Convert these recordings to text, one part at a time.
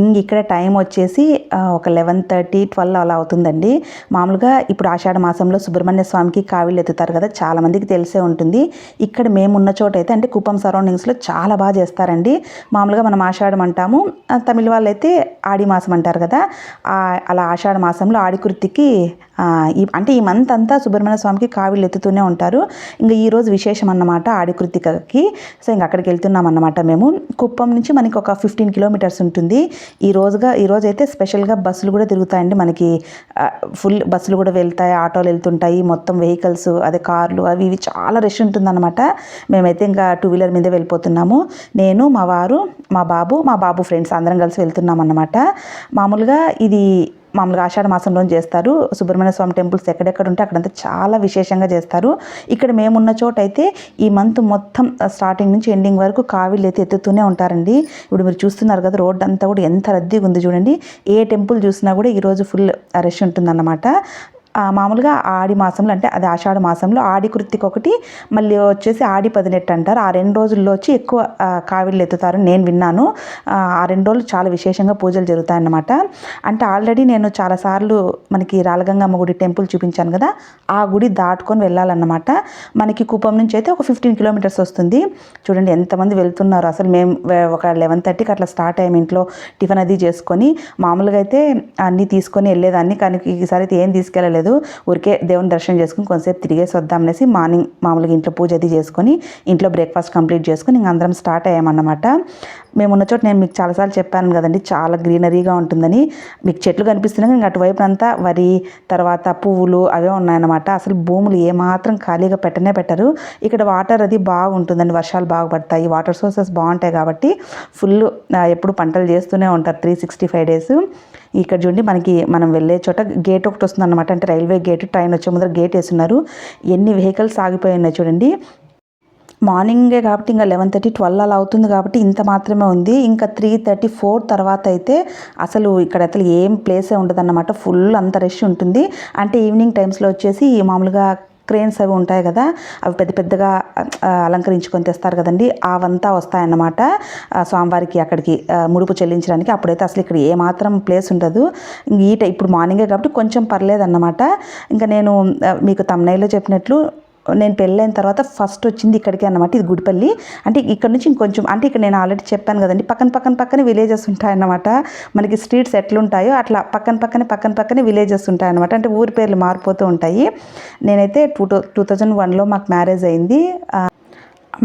ఇంక ఇక్కడ టైం వచ్చేసి ఒక లెవెన్ థర్టీ ట్వెల్వ్ అలా అవుతుందండి. మామూలుగా ఇప్పుడు ఆషాఢ మాసంలో సుబ్రహ్మణ్య స్వామికి కావిళ్ళు ఎత్తుతారు కదా చాలామందికి తెలిసే ఉంటుంది. ఇక్కడ మేము ఉన్న చోట అయితే అంటే కుప్పం సరౌండింగ్స్లో చాలా బాగా చేస్తారండి. మామూలుగా మనం ఆషాఢం అంటాము తమిళ వాళ్ళు అయితే ఆడి మాసం అంటారు కదా అలా ఆషాఢ మాసంలో ఆడికృతికి ఈ అంటే ఈ మంత్ అంతా సుబ్రహ్మణ్య స్వామికి కావిళ్ళు ఎత్తుతూనే ఉంటారు. ఇంకా ఈ రోజు విశేషం అన్నమాట ఆడికృతికకి సో ఇంక అక్కడికి వెళ్తున్నాం అన్నమాట మేము. కుప్పం నుంచి మనకి ఒక ఫిఫ్టీన్ కిలోమీటర్స్ ఉంటుంది. ఈ రోజుగా ఈరోజైతే అయితే స్పెషల్గా బస్సులు కూడా తిరుగుతాయండి. మనకి ఫుల్ బస్సులు కూడా వెళ్తాయి ఆటోలు వెళ్తుంటాయి. మొత్తం వెహికల్స్ అదే కార్లు అవి ఇవి చాలా రష్ ఉంటుందన్నమాట. మేమైతే ఇంకా టూ వీలర్ మీదే వెళ్ళిపోతున్నాము. నేను మా వారు మా బాబు మా బాబు ఫ్రెండ్స్ అందరం కలిసి వెళ్తున్నాం అన్నమాట మామూలుగా ఇది మామూలుగా ఆషాఢ మాసంలో చేస్తారు. సుబ్రహ్మణ్య స్వామి టెంపుల్స్ ఎక్కడెక్కడ ఉంటే అక్కడంతా చాలా విశేషంగా చేస్తారు. ఇక్కడ మేమున్న చోట అయితే ఈ మంత్ మొత్తం స్టార్టింగ్ నుంచి ఎండింగ్ వరకు కావిళ్ళు అయితే ఎత్తుతూనే ఉంటారండి. ఇప్పుడు మీరు చూస్తున్నారు కదా రోడ్ అంతా కూడా ఎంత రద్దీగా ఉంది చూడండి. ఏ టెంపుల్ చూసినా కూడా ఈరోజు ఫుల్ రష్ ఉంటుందన్నమాట. మామూలుగా ఆడి మాసంలో అంటే అది ఆషాఢ మాసంలో ఆడి కృతికి ఒకటి మళ్ళీ వచ్చేసి ఆడి పదినెట్టు అంటారు. ఆ రెండు రోజుల్లో వచ్చి ఎక్కువ కావిళ్ళు ఎత్తుతారు. నేను విన్నాను. ఆ, రెండు రోజులు చాలా విశేషంగా పూజలు జరుగుతాయన్నమాట. అంటే ఆల్రెడీ నేను చాలాసార్లు మనకి రాలగంగమ్మ గుడి టెంపుల్ చూపించాను కదా ఆ గుడి దాటుకొని వెళ్ళాలన్నమాట. మనకి కుప్పం నుంచి అయితే ఒక ఫిఫ్టీన్ కిలోమీటర్స్ వస్తుంది. చూడండి ఎంతమంది వెళ్తున్నారు. అసలు మేము ఒక లెవెన్ థర్టీకి అట్లా స్టార్ట్ అయ్యాము ఇంట్లో టిఫిన్ అది చేసుకొని. మామూలుగా అయితే అన్నీ తీసుకొని వెళ్ళేదాన్ని. కానీ ఈసారి అయితే ఏం తీసుకెళ్ళలేదు. ఊరికే దేవుని దర్శనం చేసుకుని కొంతసేపు తిరిగేసి వద్దాం అనేసి మార్నింగ్ మామూలుగా ఇంట్లో పూజ అది చేసుకొని ఇంట్లో బ్రేక్ఫాస్ట్ కంప్లీట్ చేసుకొని ఇంక అందరం స్టార్ట్ అయ్యామన్నమాట. మేము ఉన్న చోట నేను మీకు చాలాసార్లు చెప్పాను కదండి చాలా గ్రీనరీగా ఉంటుందని. మీకు చెట్లు కనిపిస్తున్నాయి ఇంకా అటువైపు అంతా వరి తర్వాత పువ్వులు అవే ఉన్నాయన్నమాట. అసలు భూములు ఏమాత్రం ఖాళీగా పెట్టనే పెట్టరు. ఇక్కడ వాటర్ అది బాగుంటుందండి వర్షాలు బాగా పడతాయి వాటర్ సోర్సెస్ బాగుంటాయి కాబట్టి ఫుల్ ఎప్పుడు పంటలు చేస్తూనే ఉంటారు త్రీ సిక్స్టీ ఫైవ్ డేస్. ఇక్కడ చూడండి మనకి మనం వెళ్ళే చోట గేట్ ఒకటి వస్తుందన్నమాట. అంటే రైల్వే గేట్ ట్రైన్ వచ్చే ముందర గేట్ వేస్తున్నారు. ఎన్ని వెహికల్స్ ఆగిపోయి ఉన్నాయి చూడండి. మార్నింగే కాబట్టి ఇంకా లెవెన్ థర్టీ ట్వెల్వ్ అలా అవుతుంది కాబట్టి ఇంత మాత్రమే ఉంది. ఇంకా త్రీ థర్టీ ఫోర్ తర్వాత అయితే అసలు ఇక్కడ అసలు ఏం ప్లేసే ఉండదు అన్నమాట ఫుల్ అంత రష్ ఉంటుంది. అంటే ఈవినింగ్ టైమ్స్లో వచ్చేసి మామూలుగా క్రేన్స్ అవి ఉంటాయి కదా అవి పెద్ద పెద్దగా అలంకరించుకొని తెస్తారు కదండి. అవంతా వస్తాయన్నమాట. స్వామివారికి అక్కడికి ముడుపు చెల్లించడానికి అప్పుడైతే అసలు ఇక్కడ ఏమాత్రం ప్లేస్ ఉండదు. ఇంక ఈ ఇప్పుడు మార్నింగే కాబట్టి కొంచెం పర్లేదన్నమాట. ఇంకా నేను మీకు మీకు తమ్నైలో చెప్పినట్లు నేను పెళ్ళైన తర్వాత ఫస్ట్ వచ్చింది ఇక్కడికి అన్నమాట. ఇది గుడిపల్లి. అంటే ఇక్కడ నుంచి ఇంకొంచెం అంటే ఇక్కడ నేను ఆల్రెడీ చెప్పాను కదండి పక్కన పక్కన పక్కన విలేజెస్ ఉంటాయన్నమాట. మనకి స్ట్రీట్స్ ఎట్లుంటాయో అట్లా పక్కన పక్కనే పక్కన పక్కనే విలేజెస్ ఉంటాయన్నమాట. అంటే ఊరి పేర్లు మారిపోతూ ఉంటాయి. నేనైతే టూ టూ థౌజండ్ వన్లో మాకు మ్యారేజ్ అయింది.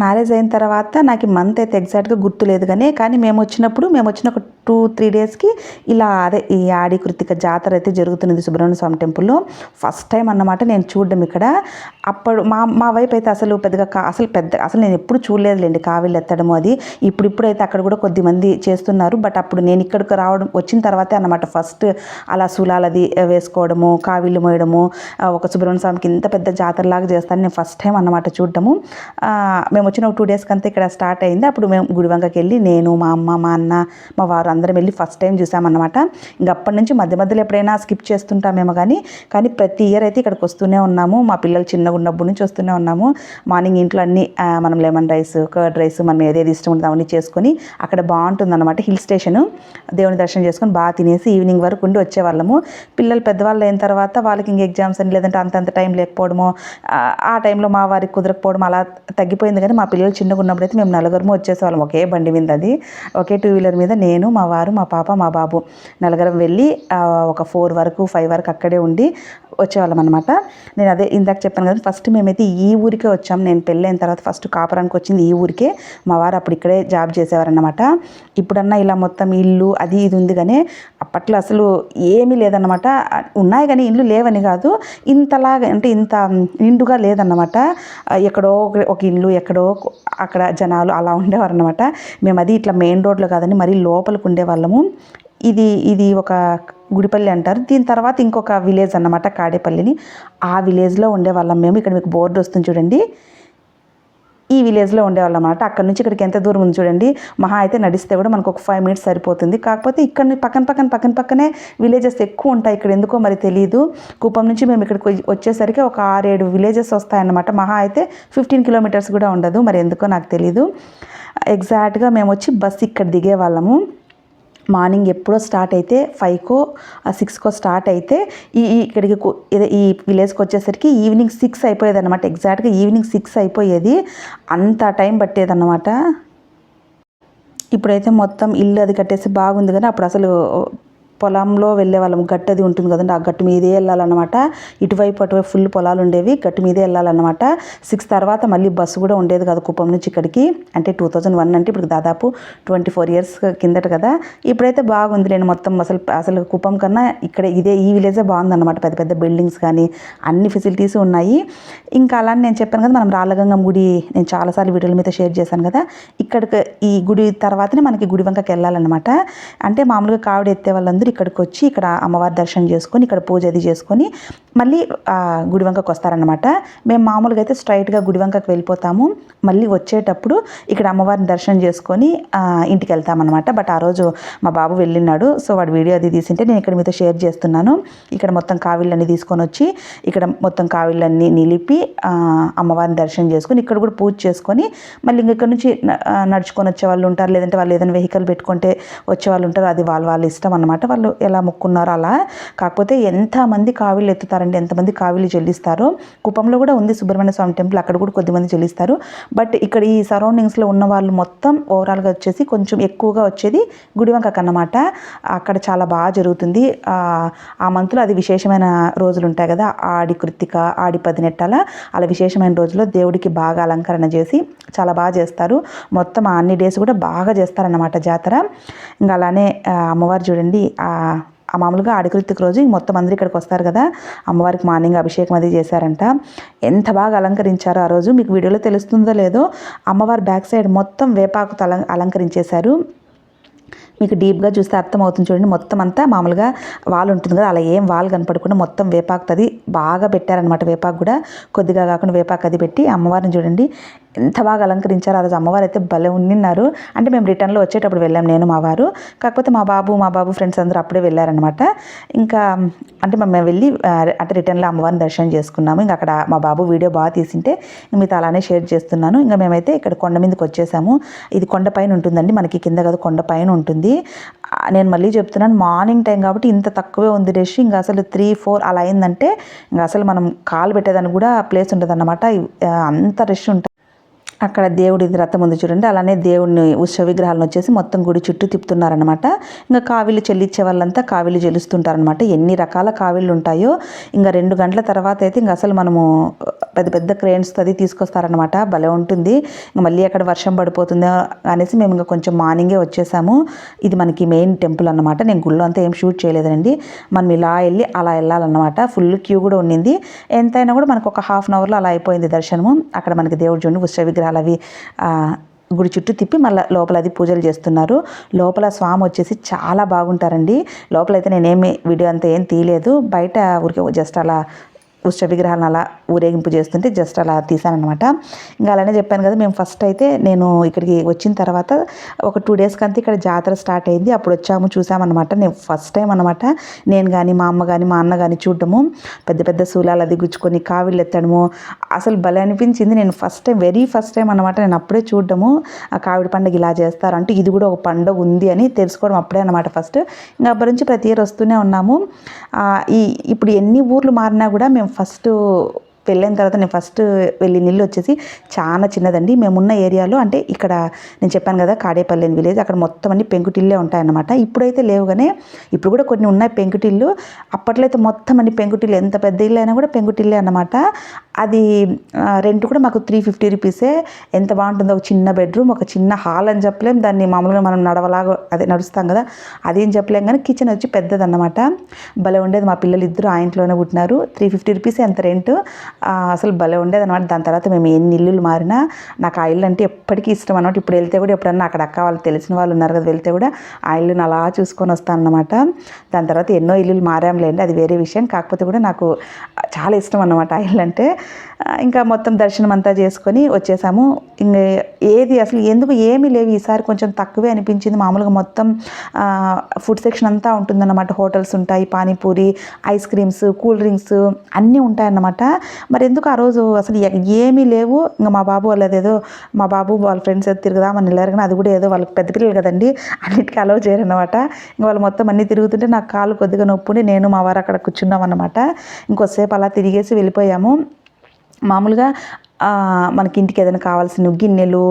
మ్యారేజ్ అయిన తర్వాత నాకు మంత్ అయితే ఎగ్జాక్ట్గా గుర్తులేదు కానీ కానీ మేము వచ్చినప్పుడు మేము వచ్చిన ఒక టూ త్రీ డేస్కి ఇలా అదే ఈ ఆడి కృతిక జాతర అయితే జరుగుతున్నది సుబ్రహ్మణ్య స్వామి టెంపుల్లో. ఫస్ట్ టైం అన్నమాట నేను చూడడం ఇక్కడ. అప్పుడు మా మా వైపు అయితే అసలు పెద్దగా కా అసలు పెద్ద అసలు నేను ఎప్పుడు చూడలేదులేండి కావిళ్ళు ఎత్తడము అది. ఇప్పుడు ఇప్పుడైతే అక్కడ కూడా కొద్ది మంది చేస్తున్నారు. బట్ అప్పుడు నేను ఇక్కడికి రావడం వచ్చిన తర్వాతే అన్నమాట ఫస్ట్ అలా సులాలది వేసుకోవడము కావిళ్ళు మోయడము ఒక సుబ్రహ్మణ్య స్వామికి ఇంత పెద్ద జాతరలాగా చేస్తాను నేను ఫస్ట్ టైం అన్నమాట చూడటము మేము వచ్చిన ఒక టూ డేస్కి అంతా ఇక్కడ స్టార్ట్ అయింది. అప్పుడు మేము గుడివంకకి వెళ్ళి నేను మా అమ్మ మా అన్న మా వారు అందరం వెళ్ళి ఫస్ట్ టైం చూసామన్నమాట. ఇంకా అప్పటి నుంచి మధ్య మధ్యలో ఎప్పుడైనా స్కిప్ చేస్తుంటామేమో కానీ కానీ ప్రతి ఇయర్ అయితే ఇక్కడికి వస్తూనే ఉన్నాము. మా పిల్లలు చిన్నగా ఉన్నప్పటి నుంచి వస్తూనే ఉన్నాము. మార్నింగ్ ఇంట్లో అన్ని మనం లెమన్ రైస్ కర్డ్ రైస్ మనం ఏదేది ఇష్టం ఉంటుందో అవన్నీ చేసుకొని అక్కడ బాగుంటుంది అనమాట హిల్ స్టేషన్ దేవుని దర్శనం చేసుకొని బాగా తినేసి ఈవినింగ్ వరకు ఉండి వచ్చేవాళ్ళము. పిల్లలు పెద్దవాళ్ళు అయిన తర్వాత వాళ్ళకి ఇంక ఎగ్జామ్స్ అని లేదంటే అంతంత టైం లేకపోవడము. ఆ, ఆ టైంలో మా వారికి కుదరకపోవడం అలా తగ్గిపోయింది. కానీ మా పిల్లలు చిన్నగా ఉన్నప్పుడు అయితే మేము నలుగురము వచ్చేసేవాళ్ళం ఒకే బండి మీద అది ఒకే టూ వీలర్ మీద నేను మా వారు మా పాప మా బాబు నలుగురం వెళ్ళి ఒక ఫోర్ వరకు ఫైవ్ వరకు అక్కడే ఉండి వచ్చేవాళ్ళం అనమాట నేను అదే ఇందాక చెప్పాను కదా ఫస్ట్ మేమైతే ఈ ఊరికే వచ్చాం. నేను పెళ్ళైన తర్వాత ఫస్ట్ కాపురానికి వచ్చింది ఈ ఊరికే. మా వారు అప్పుడు ఇక్కడే జాబ్ చేసేవారనమాట ఇప్పుడన్నా ఇలా మొత్తం ఇల్లు అది ఇది ఉంది కానీ అప్పట్లో అసలు ఏమీ లేదన్నమాట. ఉన్నాయి కానీ ఇండ్లు లేవని కాదు. ఇంతలాగా అంటే ఇంత నిండుగా లేదన్నమాట. ఎక్కడో ఒక- ఒక ఇల్లు ఎక్కడో అక్కడ జనాలు అలా ఉండేవారు అనమాట మేము అది ఇట్లా మెయిన్ రోడ్లో కాదని మరీ లోపలికి ఉండేవాళ్ళము. ఇది ఇది ఒక గుడిపల్లి అంటారు. దీని తర్వాత ఇంకొక విలేజ్ అన్నమాట కాడేపల్లిని. ఆ విలేజ్లో ఉండేవాళ్ళం మేము. ఇక్కడ మీకు బోర్డు వస్తుంది చూడండి. ఈ విలేజ్లో ఉండేవాళ్ళం అనమాట అక్కడ నుంచి ఇక్కడికి ఎంత దూరం ఉంది చూడండి. మహా అయితే నడిస్తే కూడా మనకు ఒక ఫైవ్ మినిట్స్ సరిపోతుంది. కాకపోతే ఇక్కడ పక్కన పక్కన పక్కన పక్కనే విలేజెస్ ఎక్కువ ఉంటాయి. ఇక్కడ ఎందుకో మరి తెలియదు కుప్పం నుంచి మేము ఇక్కడికి వచ్చేసరికి ఒక ఆరేడు విలేజెస్ వస్తాయన్నమాట. మహా అయితే ఫిఫ్టీన్ కిలోమీటర్స్ కూడా ఉండదు. మరి ఎందుకో నాకు తెలియదు ఎగ్జాక్ట్గా మేము వచ్చి బస్సు ఇక్కడ దిగే వాళ్ళము మార్నింగ్ ఎప్పుడో స్టార్ట్ అయితే ఫైవ్కో సిక్స్కో స్టార్ట్ అయితే ఈ ఇక్కడికి ఇదే ఈ విలేజ్కి వచ్చేసరికి ఈవినింగ్ సిక్స్ అయిపోయేది అనమాట ఎగ్జాక్ట్గా ఈవినింగ్ సిక్స్ అయిపోయేది. అంత టైం పట్టేది అనమాట ఇప్పుడైతే మొత్తం ఇల్లు అది కట్టేసి బాగుంది కానీ అప్పుడు అసలు పొలంలో వెళ్ళే వాళ్ళం. గట్టు అది ఉంటుంది కదండి ఆ గట్టు మీదే వెళ్ళాలన్నమాట. ఇటువైపు అటువైపు ఫుల్ పొలాలు ఉండేవి గట్టు మీదే వెళ్ళాలన్నమాట. సిక్స్ తర్వాత మళ్ళీ బస్సు కూడా ఉండేది కదా కుప్పం నుంచి ఇక్కడికి. అంటే టూ థౌజండ్ వన్ అంటే ఇప్పుడు దాదాపు ట్వంటీ ఫోర్ ఇయర్స్ కిందట కదా. ఇప్పుడైతే బాగుంది నేను మొత్తం అసలు అసలు కుప్పం కన్నా ఇక్కడ ఇదే ఈ విలేజే బాగుందన్నమాట. పెద్ద పెద్ద బిల్డింగ్స్ కానీ అన్ని ఫెసిలిటీస్ ఉన్నాయి. ఇంకా అలా నేను చెప్పాను కదా మనం రాళ్ళగంగం గుడి నేను చాలాసార్లు వీడియోల మీద షేర్ చేశాను కదా. ఇక్కడికి ఈ గుడి తర్వాతనే మనకి గుడి వంకకి వెళ్ళాలన్నమాట. అంటే మామూలుగా కావిడ ఎత్తే వాళ్ళందరూ ఇక్కడికి వచ్చి ఇక్కడ అమ్మవారి దర్శనం చేసుకొని ఇక్కడ పూజ అది చేసుకొని మళ్ళీ గుడి వంకకు వస్తారనమాట మేము మామూలుగా అయితే స్ట్రైట్గా గుడి వంకకు వెళ్ళిపోతాము. మళ్ళీ వచ్చేటప్పుడు ఇక్కడ అమ్మవారిని దర్శనం చేసుకొని ఇంటికి వెళ్తామన్నమాట. బట్ ఆ రోజు మా బాబు వెళ్ళినాడు. సో వాడు వీడియో అది తీసింటే నేను ఇక్కడ మీతో షేర్ చేస్తున్నాను. ఇక్కడ మొత్తం కావిళ్ళన్నీ తీసుకొని వచ్చి ఇక్కడ మొత్తం కావిళ్ళన్నీ నిలిపి అమ్మవారిని దర్శనం చేసుకొని ఇక్కడ కూడా పూజ చేసుకొని మళ్ళీ ఇంక ఇక్కడ నుంచి నడుచుకొని వచ్చే వాళ్ళు ఉంటారు. లేదంటే వాళ్ళు ఏదైనా వెహికల్ పెట్టుకుంటే వచ్చే వాళ్ళు ఉంటారు. అది వాళ్ళ వాళ్ళ ఇష్టం అనమాట వాళ్ళు ఎలా మొక్కున్నారో అలా. కాకపోతే ఎంతమంది కావిళ్ళు ఎత్తుతారండి ఎంతమంది కావిళ్ళు చెల్లిస్తారో కుప్పంలో కూడా ఉంది సుబ్రహ్మణ్య స్వామి టెంపుల్ అక్కడ కూడా కొద్దిమంది చెల్లిస్తారు బట్ ఇక్కడ ఈ సరౌండింగ్స్లో ఉన్న వాళ్ళు మొత్తం ఓవరాల్గా వచ్చేసి కొంచెం ఎక్కువగా వచ్చేది గుడివంకకు అన్నమాట అక్కడ చాలా బాగా జరుగుతుంది. ఆ, మంత్లో అది విశేషమైన రోజులు ఉంటాయి కదా ఆడి కృత్తిక ఆడి పదినెట్టాల. అలా విశేషమైన రోజుల్లో దేవుడికి బాగా అలంకరణ చేసి చాలా బాగా చేస్తారు. మొత్తం ఆ అన్ని డేస్ కూడా బాగా చేస్తారన్నమాట జాతర. ఇంకా అలానే అమ్మవారు చూడండి మామూలుగా ఆడికృతిక రోజు మొత్తం అందరూ ఇక్కడికి వస్తారు కదా. అమ్మవారికి మార్నింగ్ అభిషేకం అది చేశారంట. ఎంత బాగా అలంకరించారో ఆ రోజు మీకు వీడియోలో తెలుస్తుందో లేదో అమ్మవారి బ్యాక్ సైడ్ మొత్తం వేపాకుతో అలం అలంకరించేశారు. మీకు డీప్గా చూస్తే అర్థమవుతుంది చూడండి. మొత్తం అంతా మామూలుగా వాల్ ఉంటుంది కదా అలా ఏం వాల్ కనపడకుండా మొత్తం వేపాకుతది బాగా పెట్టారనమాట వేపాకు కూడా కొద్దిగా కాకుండా వేపాకు అది పెట్టి అమ్మవారిని చూడండి. ఎంత బాగా అలంకరించారు ఆ రోజు. అమ్మవారు అయితే భలే ఉండిన్నారు. అంటే మేము రిటర్న్లో వచ్చేటప్పుడు వెళ్ళాం నేను మా వారు. కాకపోతే మా బాబు మా బాబు ఫ్రెండ్స్ అందరూ అప్పుడే వెళ్ళారనమాట ఇంకా అంటే మేము వెళ్ళి అంటే రిటర్న్లో అమ్మవారిని దర్శనం చేసుకున్నాము. ఇంకా అక్కడ మా బాబు వీడియో బాగా తీసింటే మీతో అలానే షేర్ చేస్తున్నాను. ఇంకా మేమైతే ఇక్కడ కొండ మీదకి వచ్చేసాము. ఇది కొండ పైన ఉంటుందండి. మనకి కింద కదా కొండ పైన ఉంటుంది. నేను మళ్ళీ చెప్తున్నాను మార్నింగ్ టైం కాబట్టి ఇంత తక్కువే ఉంది రష్ ఇంకా అసలు త్రీ ఫోర్ అలా అయిందంటే ఇంకా అసలు మనం కాలు పెట్టేదానికి కూడా ప్లేస్ ఉంటుంది అన్నమాట అంత రష్ ఉంటుంది. అక్కడ దేవుడి రథం ఉంది చూడండి అలానే దేవుడిని ఉత్సవ విగ్రహాలను వచ్చేసి మొత్తం గుడి చుట్టూ తిప్పుతున్నారనమాట ఇంకా కావిళ్ళు చెల్లించే వాళ్ళంతా కావిళ్ళు చెల్లిస్తుంటారనమాట ఎన్ని రకాల కావిళ్ళు ఉంటాయో ఇంకా రెండు గంటల తర్వాత అయితే ఇంకా అసలు మనము పెద్ద పెద్ద క్రేన్స్ అది తీసుకొస్తారనమాట భలే ఉంటుంది. ఇంకా మళ్ళీ అక్కడ వర్షం పడిపోతుందో అనేసి మేము ఇంకా కొంచెం మార్నింగే వచ్చేసాము. ఇది మనకి మెయిన్ టెంపుల్ అనమాట నేను గుళ్ళో అంతా ఏం షూట్ చేయలేదండి. మనం ఇలా వెళ్ళి అలా వెళ్ళాలన్నమాట. ఫుల్ క్యూ కూడా ఉండింది. ఎంతైనా కూడా మనకు ఒక హాఫ్ అన్ అవర్లో అలా అయిపోయింది దర్శనము. అక్కడ మనకి దేవుడు చూడండి ఉత్సవ విగ్రహాలు అవి గుడి చుట్టూ తిప్పి మళ్ళీ లోపల అది పూజలు చేస్తున్నారు. లోపల స్వామి వచ్చేసి చాలా బాగుంటారండి. లోపల అయితే నేనేమి వీడియో అంతా ఏం తీయలేదు. బయట ఊరికే జస్ట్ అలా ఉత్సవ విగ్రహాలను అలా ఊరేగింపు చేస్తుంటే జస్ట్ అలా తీసానమాట ఇంకా అలానే చెప్పాను కదా మేము ఫస్ట్ అయితే నేను ఇక్కడికి వచ్చిన తర్వాత ఒక టూ డేస్కి అంతా ఇక్కడ జాతర స్టార్ట్ అయింది. అప్పుడు వచ్చాము చూసామన్నమాట. నేను ఫస్ట్ టైం అనమాట నేను కానీ మా అమ్మ కానీ మా అన్న కానీ చూడటము పెద్ద పెద్ద శూలాలు అది గుచ్చుకొని కావిళ్ళు ఎత్తడము. అసలు భలే అనిపించింది. నేను first time very first time అనమాట నేను అప్పుడే చూడడము. ఆ కావిడి పండుగ ఇలా చేస్తారు అంటే ఇది కూడా ఒక పండుగ ఉంది అని తెలుసుకోవడం అప్పుడే అనమాట ఫస్ట్ ఇంకా అప్పటి నుంచి ప్రతి ఇయర్ వస్తూనే ఉన్నాము. ఈ ఇప్పుడు ఎన్ని ఊర్లు మారినా కూడా మేము ఫస్ట్ పెళ్ళైన తర్వాత నేను ఫస్ట్ వెళ్ళిన ఇల్లు వచ్చేసి చాలా చిన్నదండి. మేమున్న ఏరియాలో అంటే ఇక్కడ నేను చెప్పాను కదా కాడేపల్లి అని విలేజ్ అక్కడ మొత్తం అన్ని పెంకుటిల్లే ఉంటాయన్నమాట. ఇప్పుడైతే లేవుగానే ఇప్పుడు కూడా కొన్ని ఉన్నాయి పెంకుటిల్లు. అప్పట్లో అయితే మొత్తం అన్ని పెంకుటిల్లు ఎంత పెద్ద ఇల్లు అయినా కూడా పెంకుటిల్లే అనమాట అది రెంట్ కూడా మాకు త్రీ ఫిఫ్టీ రూపీసే ఎంత బాగుంటుందో ఒక చిన్న బెడ్రూమ్ ఒక చిన్న హాల్ అని చెప్పలేం. దాన్ని మామూలుగా మనం నడవలాగా అదే నడుస్తాం కదా. అదేం చెప్పలేం కానీ కిచెన్ వచ్చి పెద్దదన్నమాట. భలే ఉండేది. మా పిల్లలు ఇద్దరు ఆ ఇంట్లోనే పుట్టినారు. త్రీ ఫిఫ్టీ రూపీస్ ఎంత రెంట్. అసలు భలే ఉండేది అనమాట దాని తర్వాత మేము ఎన్ని ఇల్లులు మారినా నాకు ఆ ఇల్లు అంటే ఎప్పటికీ ఇష్టం అనమాట ఇప్పుడు వెళ్తే కూడా ఎప్పుడన్నా అక్కడ అక్క వాళ్ళు తెలిసిన వాళ్ళు ఉన్నారు కదా వెళ్తే కూడా ఆ ఇల్లుని అలా చూసుకొని వస్తాను అనమాట దాని తర్వాత ఎన్నో ఇల్లులు మారాంలేండి. అది వేరే విషయం. కాకపోతే కూడా నాకు చాలా ఇష్టం అన్నమాట ఆ ఇల్లు అంటే. ఇంకా మొత్తం దర్శనం అంతా చేసుకొని వచ్చేసాము. ఇంక ఏది అసలు ఎందుకు ఏమీ లేవు. ఈసారి కొంచెం తక్కువే అనిపించింది. మామూలుగా మొత్తం ఫుడ్ సెక్షన్ అంతా ఉంటుందన్నమాట. హోటల్స్ ఉంటాయి panipuri ice creams cool drinks అన్నీ ఉంటాయన్నమాట. మరి ఎందుకు ఆ రోజు అసలు ఏమీ లేవు. ఇంకా మా బాబు వాళ్ళది ఏదో మా బాబు వాళ్ళ ఫ్రెండ్స్ ఏదో తిరుగుదామని వెళ్ళారు. కానీ అది కూడా ఏదో వాళ్ళకి పెద్ద పిల్లలు కదండి. అన్నిటికీ అలవ్ చేయరన్నమాట. ఇంకా వాళ్ళు మొత్తం అన్నీ తిరుగుతుంటే నాకు కాలు కొద్దిగా నొప్పుండి. నేను మా వారు అక్కడ కూర్చున్నాం అన్నమాట ఇంకోసేపు అలా తిరిగేసి వెళ్ళిపోయాము. మామూలుగా మనకి ఇంటికి ఏదైనా కావాల్సిన గిన్నెలు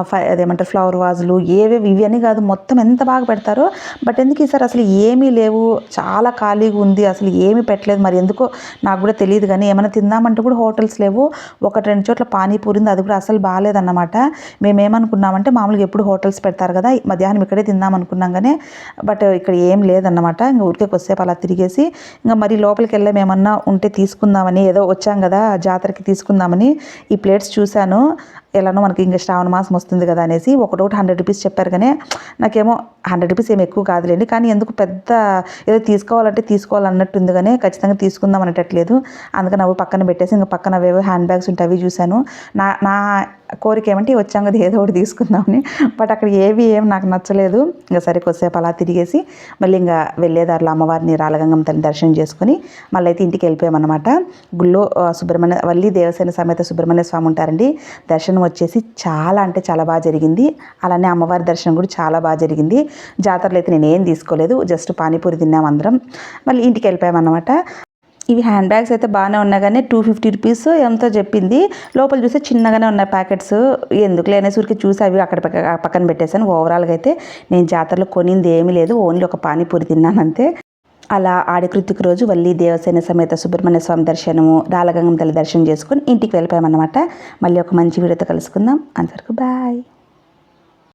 ఫ- అదేమంటారు ఫ్లవర్ వాజులు ఏవేవి ఇవి అని కాదు మొత్తం ఎంత బాగా పెడతారో. బట్ ఎందుకు ఈసారి అసలు ఏమీ లేవు చాలా ఖాళీగా ఉంది అసలు ఏమీ పెట్టలేదు. మరి ఎందుకో నాకు కూడా తెలియదు కానీ ఏమైనా తిందామంటే కూడా హోటల్స్ లేవు. ఒకటి రెండు చోట్ల పానీపూరి ఉంది అది కూడా అసలు బాగాలేదన్నమాట. మేమేమనుకున్నామంటే మామూలుగా ఎప్పుడు హోటల్స్ పెడతారు కదా మధ్యాహ్నం ఇక్కడే తిందాం అనుకున్నాం కానీ బట్ ఇక్కడ ఏం లేదన్నమాట. ఇంకా ఊరికే కొద్దిసేపు అలా తిరిగేసి ఇంకా మరి లోపలికి వెళ్ళాం ఏమన్నా ఉంటే తీసుకుందామని ఏదో వచ్చాం కదా జాతరకి తీసుకుందామని ఈ ప్లేట్స్ చూశాను. ఎలానో మనకి ఇంకా శ్రావణ మాసం వస్తుంది కదా అనేసి ఒకటొకటి హండ్రెడ్ రూపీస్ చెప్పారు కానీ నాకేమో హండ్రెడ్ రూపీస్ ఏమి ఎక్కువ కాదులేండి. కానీ ఎందుకు పెద్ద ఏదో తీసుకోవాలంటే తీసుకోవాలన్నట్టు ఉంది కానీ ఖచ్చితంగా తీసుకుందాం అనేటట్లేదు. అందుకని అవి పక్కన పెట్టేసి ఇంకా పక్కన అవేవో హ్యాండ్ బ్యాగ్స్ ఉంటాయి అవి చూశాను. నా నా కోరిక ఏమంటే వచ్చాం కదా ఏదో ఒకటి తీసుకుందామని. బట్ అక్కడ ఏవి ఏం నాకు నచ్చలేదు. ఇంకా సరే కొద్దిసేపు అలా తిరిగేసి మళ్ళీ ఇంకా వెళ్ళేదారులు అమ్మవారిని రాలగంగమ్మ తల్లి దర్శనం చేసుకొని మళ్ళీ అయితే ఇంటికి వెళ్ళిపోయామన్నమాట. గుళ్ళో సుబ్రహ్మణ్య వల్లి దేవసేన సమేత సుబ్రహ్మణ్య స్వామి ఉంటారండి. దర్శనం వచ్చేసి చాలా అంటే చాలా బాగా జరిగింది. అలానే అమ్మవారి దర్శనం కూడా చాలా బాగా జరిగింది. జాతరలో అయితే నేను ఏం తీసుకోలేదు. జస్ట్ పానీపూరి తిన్నాం అందరం. మళ్ళీ ఇంటికి వెళ్ళిపోయామన్నమాట. ఇవి హ్యాండ్ బ్యాగ్స్ అయితే బాగానే ఉన్నా కానీ టూ ఫిఫ్టీ రూపీస్ ఎంతో చెప్పింది. లోపల చూస్తే చిన్నగానే ఉన్నాయి ప్యాకెట్స్. ఎందుకు లేనేసి ఊరికి చూసి అవి అక్కడ పక్క- పక్కన పెట్టేశాను. ఓవరాల్గా అయితే నేను జాతరలో కొనింది ఏమీ లేదు. ఓన్లీ ఒక పానీపూరి తిన్నాను అంతే. అలా ఆడికృతికి రోజు వల్లి దేవసేన సమేత సుబ్రహ్మణ్య స్వామి దర్శనము రాలగంగం తల్లి దర్శనం చేసుకొని ఇంటికి వెళ్ళిపోయామన్నమాట. మళ్ళీ ఒక మంచి వీడియోతో కలుసుకుందాం. అంతవరకు బాయ్.